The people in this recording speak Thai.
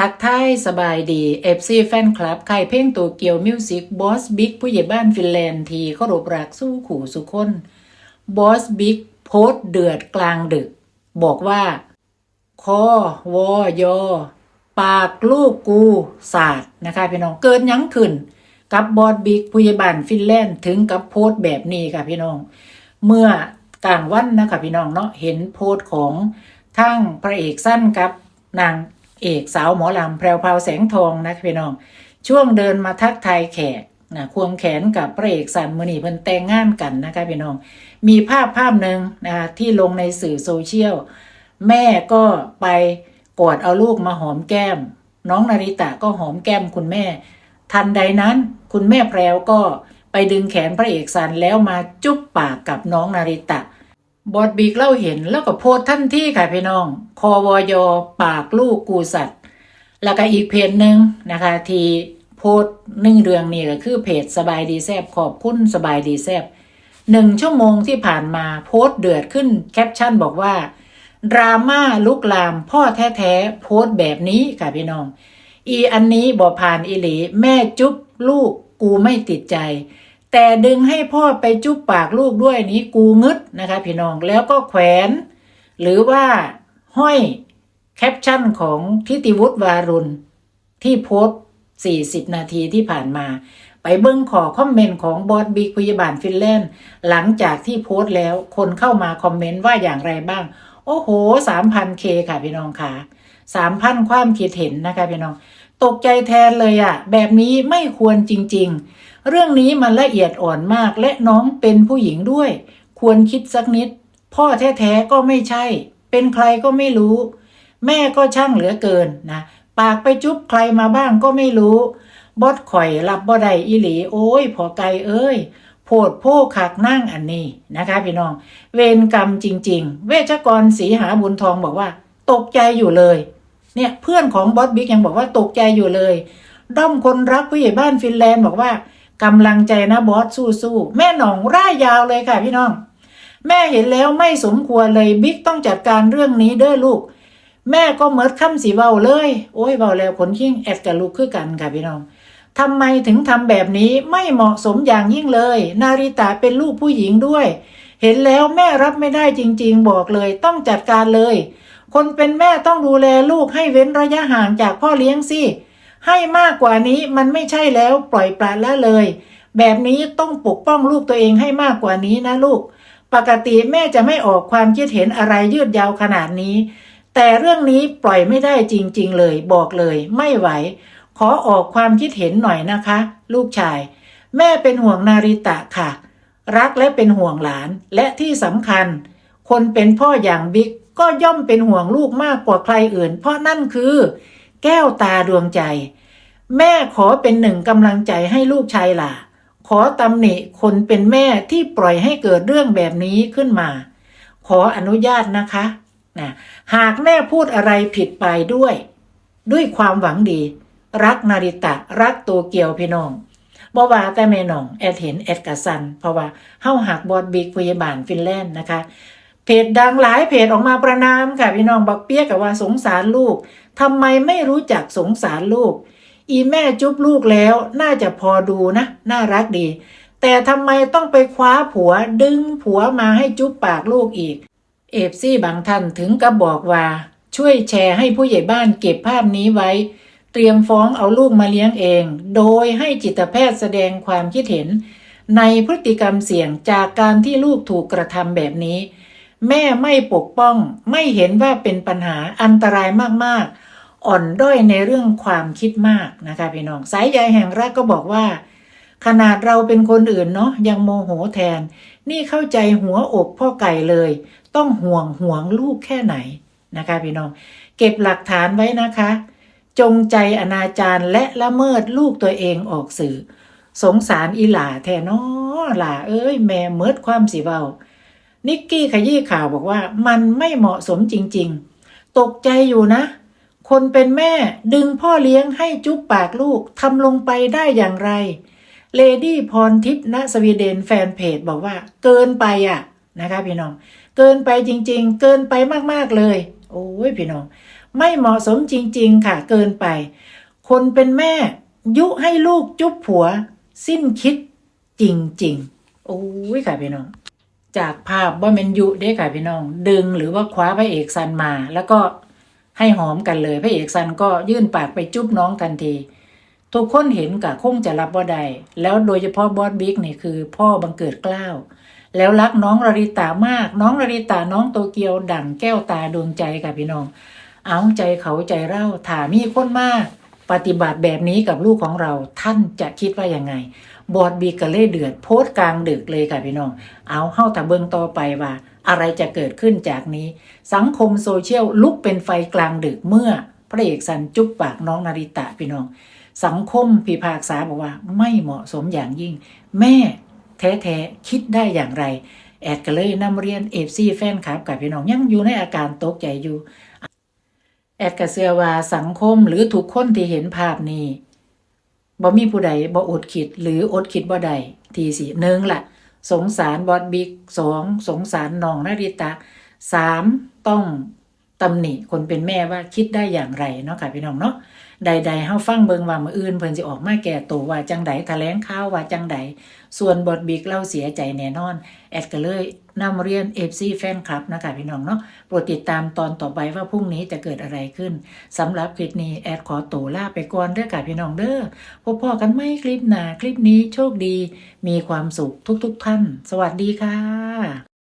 ทักทายสบายดีเอฟซีแฟนคลับ ใครเพลงตัวเกียวมิวสิกบอสบิ๊กผู้ใหญ่บ้านฟินแลนด์ทีเคารพรักสู้ขู่สุคนบอสบิ๊กโพสเดือดกลางดึก บอกว่า คอวอยอ ปากลูกกูสาดนะคะพี่น้องเกินยังขึ้น กับบอสบิ๊กผู้ใหญ่บ้านฟินแลนด์ถึงกับโพสแบบนี้ค่ะพี่น้อง เมื่อกลางวันนะคะพี่น้องเนาะเห็นโพสของทั้งพระเอกสั้นกับนาง เอกสาวหมอลำแพรวพาวแสงทองนะพี่น้อง ช่วงเดินมาทักทายแขกนะควงแขนกับพระเอกสันมือนีเพิ่นแต่งงานกันนะคะพี่น้อง มีภาพภาพหนึ่งนะคะที่ลงในสื่อโซเชียล แม่ก็ไปกอดเอาลูกมาหอมแก้ม น้องนาริตะก็หอมแก้มคุณแม่ ทันใดนั้นคุณแม่แพรวก็ไปดึงแขนพระเอกสันแล้วมาจุ๊บปากกับน้องนาริตะ บอดบีกเล่าเห็นแล้วก็โพสท่านที่ค่ะพี่น้อง คอวอยอปากลูกกูสัตว์ แล้วก็อีกเพจหนึ่งนะคะ ที่โพสหนึ่งเรื่องนี่ก็คือเพจสบายดีแซบขอบคุณสบายดีแซบหนึ่งชั่วโมงที่ผ่านมาโพสเดือดขึ้นแคปชั่นบอกว่าดราม่าลุกลามพ่อแท้ๆโพสแบบนี้ค่ะพี่น้อง อีอันนี้บอกผ่านอีหลี แม่จุ๊บลูกกูไม่ติดใจ แต่ดึงให้พ่อไปจุ๊บปากลูกด้วยนี้กูงึดนะคะพี่น้องแล้วก็แขวน หรือว่าห้อยแคปชั่นของทิติวุฒิวารุณ ที่โพสต์40 นาทีที่ผ่านมา ไปเบิ้งขอคอมเมนต์ของบอสบิ๊กพยบาลฟินแลนด์ หลังจากที่โพสต์แล้วคนเข้ามาคอมเมนต์ว่าอย่างไรบ้าง โอ้โห 3,000เคค่ะพี่น้องค่ะ 3,000 ความคิดเห็นนะคะพี่น้อง ตกใจแทนเลยอะ แบบนี้ไม่ควรจริง ๆ เรื่องนี้มันละเอียดอ่อนมากและน้องเป็นผู้หญิงด้วย ควรคิดสักนิด พ่อแท้ๆก็ไม่ใช่ เป็นใครก็ไม่รู้ แม่ก็ช่างเหลือเกินนะปากไปจุ๊บใครมาบ้างก็ไม่รู้บอดข่อยรับบ่ได้อีหลี โอ้ยพอไกลเอ้ยโพดโพขักนั่งอันนี้นะคะพี่น้อง เวรกรรมจริง ๆ เวชกรศรีหาบุญทองบอกว่า ตกใจอยู่เลย เนี่ยเพื่อนของบอสบิ๊กยังบอกว่าตกใจอยู่เลย ด้อมคนรักผู้ใหญ่บ้านฟินแลนด์บอกว่า กำลังใจนะบอสสู้ๆแม่หนองร่ายยาวเลยค่ะพี่น้อง แม่เห็นแล้วไม่สมควรเลยบิ๊กต้องจัดการเรื่องนี้เด้อลูก แม่ก็เมิดคำสีเบาเลย โอ้ยเบาแล้วขนขิ้งแอดกับลูกคือกันค่ะพี่น้องทำไมถึงทำแบบนี้ไม่เหมาะสมอย่างยิ่งเลย นาริตะเป็นลูกผู้หญิงด้วย เห็นแล้วแม่รับไม่ได้จริง ๆ บอกเลยต้องจัดการเลย คนเป็นแม่ต้องดูแลลูกให้เว้นระยะห่างจากพ่อเลี้ยงสิ ให้มากกว่านี้มันไม่ใช่แล้วปล่อยปละละเลย แบบนี้ต้องปกป้องลูกตัวเองให้มากกว่านี้นะลูก ปกติแม่จะไม่ออกความคิดเห็นอะไรยืดยาวขนาดนี้ แต่เรื่องนี้ปล่อยไม่ได้จริง ๆ เลยบอกเลย ไม่ไหว ขอออกความคิดเห็นหน่อยนะคะ ลูกชาย แม่เป็นห่วงนาริตะค่ะ รักและเป็นห่วงหลานและที่สำคัญ คนเป็นพ่ออย่างบิ๊กก็ย่อมเป็นห่วงลูกมากกว่าใครอื่น เพราะนั่นคือ แก้วตาดวงใจ แม่ขอเป็นหนึ่งกำลังใจให้ลูกชายล่ะ ขอตำหนิคนเป็นแม่ที่ปล่อยให้เกิดเรื่องแบบนี้ขึ้นมา ขออนุญาตนะคะนะหากแม่พูดอะไรผิดไปด้วย ด้วยความหวังดี รักนาริตะ รักตัวเกียวพี่น้องบอว่าแต่แม่น้อง แอดเห็นแอดกะสัน เพราะว่าเฮาหักบอดบิ๊กพยาบาลฟินแลนด์นะคะ เพจดังหลายเพจออกมาประนามค่ะพี่น้องบักเปียกกับว่าสงสารลูกทำไมไม่รู้จักสงสารลูก อีแม่จุ๊บลูกแล้วน่าจะพอดูนะ น่ารักดี แต่ทำไมต้องไปคว้าผัวดึงผัวมาให้จุ๊บปากลูกอีก เอฟซี่บางท่านถึงกับบอกว่า ช่วยแชร์ให้ผู้ใหญ่บ้านเก็บภาพนี้ไว้ เตรียมฟ้องเอาลูกมาเลี้ยงเอง โดยให้จิตแพทย์แสดงความคิดเห็น ในพฤติกรรมเสี่ยงจากการที่ลูกถูกกระทำแบบนี้ แม่ไม่ปกป้อง ไม่เห็นว่าเป็นปัญหาอันตรายมากๆ อ่อนด้อยในเรื่องความคิดมากนะคะพี่น้องสายใยแห่งรักก็บอกว่า ขนาดเราเป็นคนอื่นเนาะยังโมโหแทน นี่เข้าใจหัวอกพ่อไก่เลย ต้องห่วงห่วงลูกแค่ไหนนะคะพี่น้อง เก็บหลักฐานไว้นะคะ จงใจอนาจารและละเมิดลูกตัวเองออกสื่อ สงสารอีหล่าแทนอหล่าเอ้ย แม่เมิดความสิเบา นิกกี้ขยี้ข่าวบอกว่า มันไม่เหมาะสมจริง ๆ ตกใจอยู่นะ คนเป็นแม่ดึงพ่อเลี้ยงให้จุ๊บปากลูกทำลงไปได้อย่างไร เลดี้พรทิพย์ณสวีเดนแฟนเพจบอกว่า เกินไปอะนะคะพี่น้อง เกินไปจริง ๆ เกินไปมากๆเลย โอ้ยพี่น้อง ไม่เหมาะสมจริง ๆ ค่ะ เกินไป คนเป็นแม่ ยุให้ลูกจุ๊บผัว สิ้นคิดจริง ๆ โอ้ยค่ะพี่น้อง จากภาพว่าเมนยุได้ค่ะพี่น้อง ดึงหรือว่าคว้าพระเอกซันมา แล้วก็ให้หอมกันเลยพระเอกซันก็ยื่นปากไปจุ๊บน้องทันที ทุกคนเห็นกะคงจะรับว่าใดแล้วโดยเฉพาะบอสบิ๊กนี่คือพ่อบังเกิดกล้าวแล้วรักน้องราริตามาก น้องราริตาน้องโตเกียวดั่งแก้วตาดวงใจค่ะพี่น้อง เอาใจเขาใจเล่าถามีคนมาก ปฏิบัติแบบนี้กับลูกของเราท่านจะคิดว่ายังไง บอดบีกะเล่เดือดโพสต์กลางดึกเลยค่ะพี่น้อง เอาเข้าตะเบิงต่อไปว่า อะไรจะเกิดขึ้นจากนี้ สังคมโซเชียลลุกเป็นไฟกลางดึกเมื่อพระเอกสันจุ๊บปากน้องนาริตะพี่น้อง สังคมพิพากษาบอกว่าไม่เหมาะสมอย่างยิ่ง แม่แท้ๆคิดได้อย่างไร แอดก็เลยนำเรียนเอฟซีแฟนคลับกับพี่น้องยังอยู่ในอาการตกใจอยู่แอดกระเสือว่าสังคมหรือทุกคนที่เห็นภาพนี้ บ่มีผู้ใดบ่อดคิดหรืออดคิดบ่ใดทีสิหนึ่งละสงสารบอดบิ๊กสองสงสารน้องนาริตะสามต้อง ตำหนิคนเป็นแม่ว่าคิดได้อย่างไรเนาะค่ะพี่น้องเนาะใดๆเฮาฟังเบิงว่ามืออื่นเพิ่นสิออกมาแก่ตัวว่าจังใดแถลงข่าวว่าจังใดส่วนบอดบิ๊กเล่าเสียใจแน่นอน แอดก็เลยนำเรียน FC แฟนคลับนะคะพี่น้องเนาะโปรดติดตามตอนต่อไปว่าพรุ่งนี้จะเกิดอะไรขึ้นสำหรับคลิปนี้แอดขอตัวลาไปก่อนเด้อค่ะพี่น้องเด้อพบพอกันไม่คลิปหน้าคลิปนี้โชคดี มีความสุขทุกๆท่าน สวัสดีค่ะ